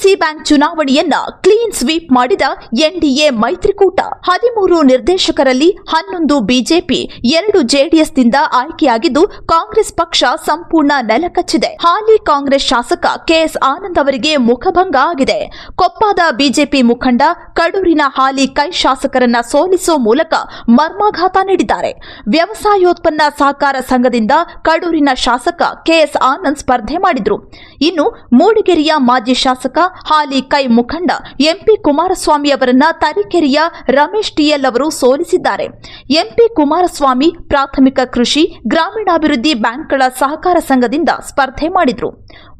DCC bank ಚುನಾವಣೆಯನ್ನ clean sweep ಮಾಡಿದ NDA ಮೈತ್ರಿಕೂಟ. ಹದಿಮೂರು ನಿರ್ದೇಶಕರಲ್ಲಿ ಹನ್ನೊಂದು ಬಿಜೆಪಿ, ಎರಡು ಜೆಡಿಎಸ್ನಿಂದ ಆಯ್ಕೆಯಾಗಿದ್ದು ಕಾಂಗ್ರೆಸ್ ಪಕ್ಷ ಸಂಪೂರ್ಣ ನೆಲಕಚ್ಚಿದೆ. ಹಾಲಿ ಕಾಂಗ್ರೆಸ್ ಶಾಸಕ ಕೆಎಸ್ ಆನಂದ್ ಅವರಿಗೆ ಮುಖಭಂಗ ಆಗಿದೆ. ಕೊಪ್ಪದ ಬಿಜೆಪಿ ಮುಖಂಡ ಕಡೂರಿನ ಹಾಲಿ ಕೈ ಶಾಸಕರನ್ನ ಸೋಲಿಸುವ ಮೂಲಕ ಮರ್ಮಾಘಾತ ನೀಡಿದ್ದಾರೆ. ವ್ಯವಸಾಯೋತ್ಪನ್ನ ಸಹಕಾರ ಸಂಘದಿಂದ ಕಡೂರಿನ ಶಾಸಕ ಕೆಎಸ್ ಆನಂದ್ ಸ್ಪರ್ಧೆ ಮಾಡಿದ್ರು. ಇನ್ನು ಮೂಡಿಗೆರೆಯ ಮಾಜಿ ಶಾಸಕ ಹಾಲಿ ಕೈ ಮುಖಂಡ ಎಂಪಿ ಕುಮಾರಸ್ವಾಮಿ ಅವರನ್ನ ತರೀಕೆರೆಯ ರಮೇಶ್ ಟಿಎಲ್ ಅವರು ಸೋಲಿಸಿದ್ದಾರೆ. ಎಂಪಿ ಕುಮಾರಸ್ವಾಮಿ ಪ್ರಾಥಮಿಕ ಕೃಷಿ, ಗ್ರಾಮೀಣಾಭಿವೃದ್ಧಿ ಬ್ಯಾಂಕ್ಗಳ ಸಹಕಾರ ಸಂಘದಿಂದ ಸ್ಪರ್ಧೆ ಮಾಡಿದ್ರು.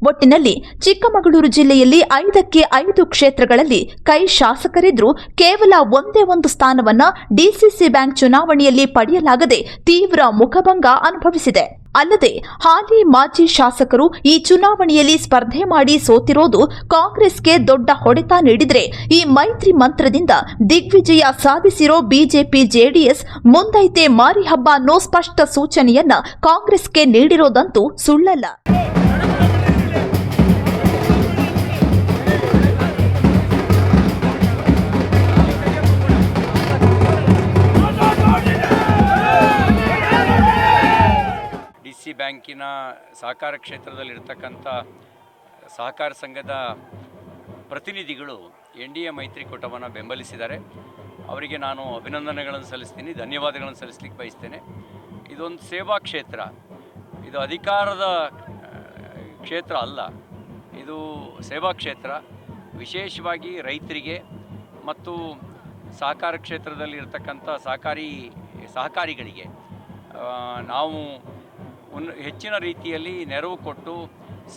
ಒಟ್ಟಿನಲ್ಲಿ ಚಿಕ್ಕಮಗಳೂರು ಜಿಲ್ಲೆಯಲ್ಲಿ ಐದಕ್ಕೆ ಐದು ಕ್ಷೇತ್ರಗಳಲ್ಲಿ ಕೈ ಶಾಸಕರಿದ್ರು. ಕೇವಲ ಒಂದೇ ಒಂದು ಸ್ಥಾನವನ್ನ ಡಿಸಿಸಿ ಬ್ಯಾಂಕ್ ಚುನಾವಣೆಯಲ್ಲಿ ಪಡೆಯಲಾಗದೆ ತೀವ್ರ ಮುಖಭಂಗ ಅನುಭವಿಸಿದೆ. ಅಲ್ಲದೆ ಹಾಲಿ ಮಾಜಿ ಶಾಸಕರು ಈ ಚುನಾವಣೆಯಲ್ಲಿ ಸ್ಪರ್ಧೆ ಮಾಡಿ ಸೋತಿರೋದು ಕಾಂಗ್ರೆಸ್ಗೆ ದೊಡ್ಡ ಹೊಡೆತ ನೀಡಿದ್ರೆ ಈ ಮೈತ್ರಿ ಮಂತ್ರದಿಂದ ದಿಗ್ವಿಜಯ ಸಾಧಿಸಿರೋ ಬಿಜೆಪಿ ಜೆಡಿಎಸ್ ಮುಂದೈತೆ ಮಾರಿ ಹಬ್ಬ ಅನ್ನೋ ಸ್ಪಷ್ಟ ಸೂಚನೆಯನ್ನ ಕಾಂಗ್ರೆಸ್ಗೆ ನೀಡಿರೋದಂತೂ ಸುಳ್ಳಲ್ಲ. ಬ್ಯಾಂಕಿನ ಸಹಕಾರ ಕ್ಷೇತ್ರದಲ್ಲಿರ್ತಕ್ಕಂಥ ಸಹಕಾರ ಸಂಘದ ಪ್ರತಿನಿಧಿಗಳು ಎನ್ ಡಿ ಎ ಮೈತ್ರಿಕೂಟವನ್ನು ಬೆಂಬಲಿಸಿದ್ದಾರೆ. ಅವರಿಗೆ ನಾನು ಅಭಿನಂದನೆಗಳನ್ನು ಸಲ್ಲಿಸ್ತೀನಿ, ಧನ್ಯವಾದಗಳನ್ನು ಸಲ್ಲಿಸ್ಲಿಕ್ಕೆ ಬಯಸ್ತೇನೆ. ಇದೊಂದು ಸೇವಾ ಕ್ಷೇತ್ರ. ಇದು ಅಧಿಕಾರದ ಕ್ಷೇತ್ರ ಅಲ್ಲ. ಇದು ಸೇವಾ ಕ್ಷೇತ್ರ. ವಿಶೇಷವಾಗಿ ರೈತರಿಗೆ ಮತ್ತು ಸಹಕಾರ ಕ್ಷೇತ್ರದಲ್ಲಿ ಇರತಕ್ಕಂಥ ಸಹಕಾರಿ, ಸಹಕಾರಿಗಳಿಗೆ ನಾವು ಉನ್ ಹೆಚ್ಚಿನ ರೀತಿಯಲ್ಲಿ ನೆರವು ಕೊಟ್ಟು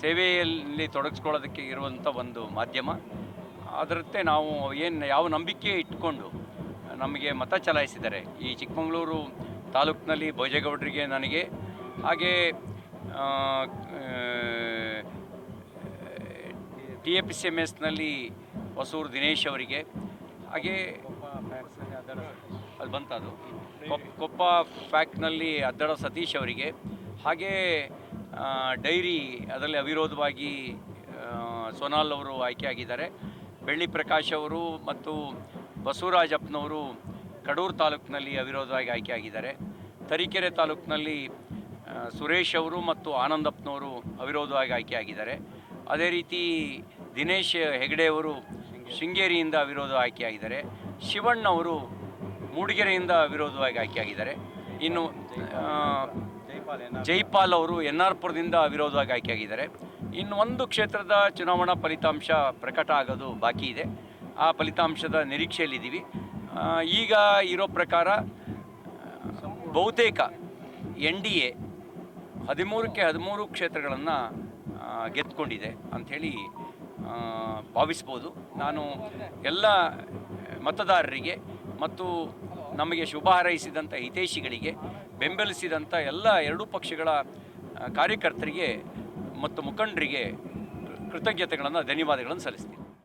ಸೇವೆಯಲ್ಲಿ ತೊಡಗಿಸ್ಕೊಳ್ಳೋದಕ್ಕೆ ಇರುವಂಥ ಒಂದು ಮಾಧ್ಯಮ. ಅದರಂತೆ ನಾವು ಏನು ಯಾವ ನಂಬಿಕೆ ಇಟ್ಕೊಂಡು ನಮಗೆ ಮತ ಚಲಾಯಿಸಿದ್ದಾರೆ ಈ ಚಿಕ್ಕಮಗಳೂರು ತಾಲೂಕಿನಲ್ಲಿ ಭೋಜೇಗೌಡರಿಗೆ ನನಗೆ, ಹಾಗೆ T A P C M ಎಸ್ನಲ್ಲಿ Hosur Dinesh ಅವರಿಗೆ, ಹಾಗೆ ಅದು ಬಂತದು. ಕೊಪ್ ಕೊಪ್ಪ ಫ್ಯಾಕ್ಟ್ನಲ್ಲಿ ಅದ್ದಡ ಸತೀಶ್ ಅವರಿಗೆ ಹಾಗೆ ಡೈರಿ ಅದರಲ್ಲಿ ಅವಿರೋಧವಾಗಿ ಸೋನಾಲ್ ಅವರು ಆಯ್ಕೆಯಾಗಿದ್ದಾರೆ ಬೆಳ್ಳಿ ಪ್ರಕಾಶ್ ಅವರು ಮತ್ತು ಬಸವರಾಜಪ್ಪನವರು ಕಡೂರು ತಾಲೂಕಿನಲ್ಲಿ ಅವಿರೋಧವಾಗಿ ಆಯ್ಕೆಯಾಗಿದ್ದಾರೆ ತರೀಕೆರೆ ತಾಲೂಕಿನಲ್ಲಿ ಸುರೇಶ್ ಅವರು ಮತ್ತು ಆನಂದಪ್ಪನವರು ಅವಿರೋಧವಾಗಿ ಆಯ್ಕೆಯಾಗಿದ್ದಾರೆ ಅದೇ ರೀತಿ ದಿನೇಶ್ ಹೆಗಡೆ ಅವರು ಶೃಂಗೇರಿಯಿಂದ ಅವಿರೋಧ ಆಯ್ಕೆಯಾಗಿದ್ದಾರೆ ಶಿವಣ್ಣ ಅವರು ಮೂಡಿಗೆರೆಯಿಂದ ಅವಿರೋಧವಾಗಿ ಆಯ್ಕೆಯಾಗಿದ್ದಾರೆ ಇನ್ನು ಜೈಪಾಲ್ ಅವರು ಎನ್ ಆರ್ ಪುರದಿಂದ ಅವಿರೋಧವಾಗಿ ಆಯ್ಕೆಯಾಗಿದ್ದಾರೆ. ಇನ್ನೊಂದು ಕ್ಷೇತ್ರದ ಚುನಾವಣಾ ಫಲಿತಾಂಶ ಪ್ರಕಟ ಆಗೋದು ಬಾಕಿ ಇದೆ. ಆ ಫಲಿತಾಂಶದ ನಿರೀಕ್ಷೆಯಲ್ಲಿದ್ದೀವಿ. ಈಗ ಇರೋ ಪ್ರಕಾರ, ಬಹುತೇಕ ಎನ್ ಡಿ ಎ ಹದಿಮೂರಕ್ಕೆ ಹದಿಮೂರು ಕ್ಷೇತ್ರಗಳನ್ನು ಗೆದ್ದುಕೊಂಡಿದೆ ಅಂಥೇಳಿ ಭಾವಿಸ್ಬೋದು. ನಾನು ಎಲ್ಲ ಮತದಾರರಿಗೆ ಮತ್ತು ನಮಗೆ ಶುಭ ಹಾರೈಸಿದಂಥ ಹಿತೈಷಿಗಳಿಗೆ ಬೆಂಬಲಿಸಿದಂಥ ಎಲ್ಲ ಎರಡೂ ಪಕ್ಷಗಳ ಕಾರ್ಯಕರ್ತರಿಗೆ ಮತ್ತು ಮುಖಂಡರಿಗೆ ಕೃತಜ್ಞತೆಗಳನ್ನು ಧನ್ಯವಾದಗಳನ್ನು ಸಲ್ಲಿಸ್ತೀನಿ.